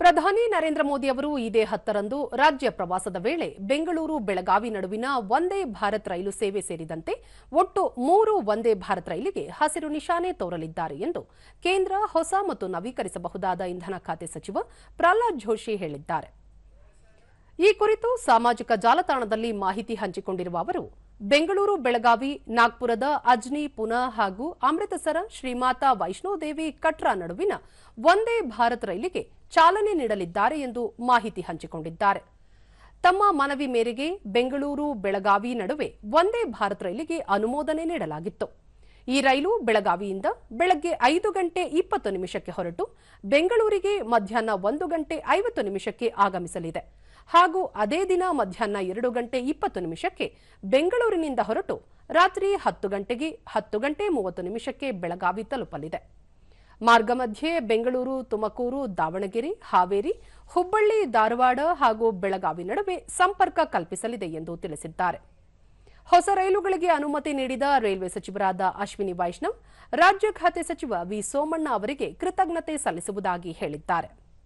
ಪ್ರಧಾನಿ ನರೇಂದ್ರ ಮೋದಿ ಅವರು ಇದೇ ಹತ್ತರಂದು ರಾಜ್ಯ ಪ್ರವಾಸದ ವೇಳೆ ಬೆಂಗಳೂರು ಬೆಳಗಾವಿ ನಡುವಿನ ವಂದೇ ಭಾರತ್ ರೈಲು ಸೇವೆ ಸೇರಿದಂತೆ ಒಟ್ಟು ಮೂರು ವಂದೇ ಭಾರತ್ ರೈಲಿಗೆ ಹಸಿರು ನಿಶಾನೆ ತೋರಲಿದ್ದಾರೆ ಎಂದು ಕೇಂದ್ರ ಹೊಸ ಮತ್ತು ನವೀಕರಿಸಬಹುದಾದ ಇಂಧನ ಖಾತೆ ಸಚಿವ ಪ್ರಹ್ಲಾದ್ ಜೋಶಿ ಹೇಳಿದ್ದಾರೆ. ಈ ಕುರಿತು ಸಾಮಾಜಿಕ ಜಾಲತಾಣದಲ್ಲಿ ಮಾಹಿತಿ ಹಂಚಿಕೊಂಡಿರುವ ಅವರು, ಬೆಂಗಳೂರು, ಬೆಳಗಾವಿ, ನಾಗ್ಪುರದ ಅಜ್ನಿ, ಪುನಾ ಹಾಗೂ ಅಮೃತಸರ, ಶ್ರೀಮಾತಾ ವೈಷ್ಣೋದೇವಿ ಕಟ್ರಾ ನಡುವಿನ ಒಂದೇ ಭಾರತ್ ರೈಲಿಗೆ ಚಾಲನೆ ನೀಡಲಿದ್ದಾರೆ ಎಂದು ಮಾಹಿತಿ ಹಂಚಿಕೊಂಡಿದ್ದಾರೆ. ತಮ್ಮ ಮನವಿ ಮೇರೆಗೆ ಬೆಂಗಳೂರು, ಬೆಳಗಾವಿ ನಡುವೆ ಒಂದೇ ಭಾರತ್ ರೈಲಿಗೆ ಅನುಮೋದನೆ ನೀಡಲಾಗಿತ್ತು. ಈ ರೈಲು ಬೆಳಗಾವಿಯಿಂದ ಬೆಳಗ್ಗೆ ಐದು ಗಂಟೆ ಇಪ್ಪತ್ತು ನಿಮಿಷಕ್ಕೆ ಹೊರಟು ಬೆಂಗಳೂರಿಗೆ ಮಧ್ಯಾಹ್ನ ಒಂದು ಗಂಟೆ ಐವತ್ತು ನಿಮಿಷಕ್ಕೆ ಆಗಮಿಸಲಿದೆ. ಹಾಗೂ ಅದೇ ದಿನ ಮಧ್ಯಾಹ್ನ ಎರಡು ಗಂಟೆ ಇಪ್ಪತ್ತು ನಿಮಿಷಕ್ಕೆ ಬೆಂಗಳೂರಿನಿಂದ ಹೊರಟು ರಾತ್ರಿ ಹತ್ತು ಗಂಟೆಗೆ ಹತ್ತು ಗಂಟೆ ಮೂವತ್ತು ನಿಮಿಷಕ್ಕೆ ಬೆಳಗಾವಿ ತಲುಪಲಿದೆ. ಮಾರ್ಗ ಮಧ್ಯೆ ಬೆಂಗಳೂರು, ತುಮಕೂರು, ದಾವಣಗೆರೆ, ಹಾವೇರಿ, ಹುಬ್ಬಳ್ಳಿ, ಧಾರವಾಡ ಹಾಗೂ ಬೆಳಗಾವಿ ನಡುವೆ ಸಂಪರ್ಕ ಕಲ್ಪಿಸಲಿದೆ ಎಂದು ತಿಳಿಸಿದ್ದಾರೆ. ಹೊಸ ರೈಲುಗಳಿಗೆ ಅನುಮತಿ ನೀಡಿದ ರೈಲ್ವೆ ಸಚಿವರಾದ ಅಶ್ವಿನಿ ವೈಷ್ಣವ್, ರಾಜ್ಯ ಖಾತೆ ಸಚಿವ ವಿ ಸೋಮಣ್ಣ ಅವರಿಗೆ ಕೃತಜ್ಞತೆ ಸಲ್ಲಿಸುವುದಾಗಿ ಹೇಳಿದ್ದಾರೆ.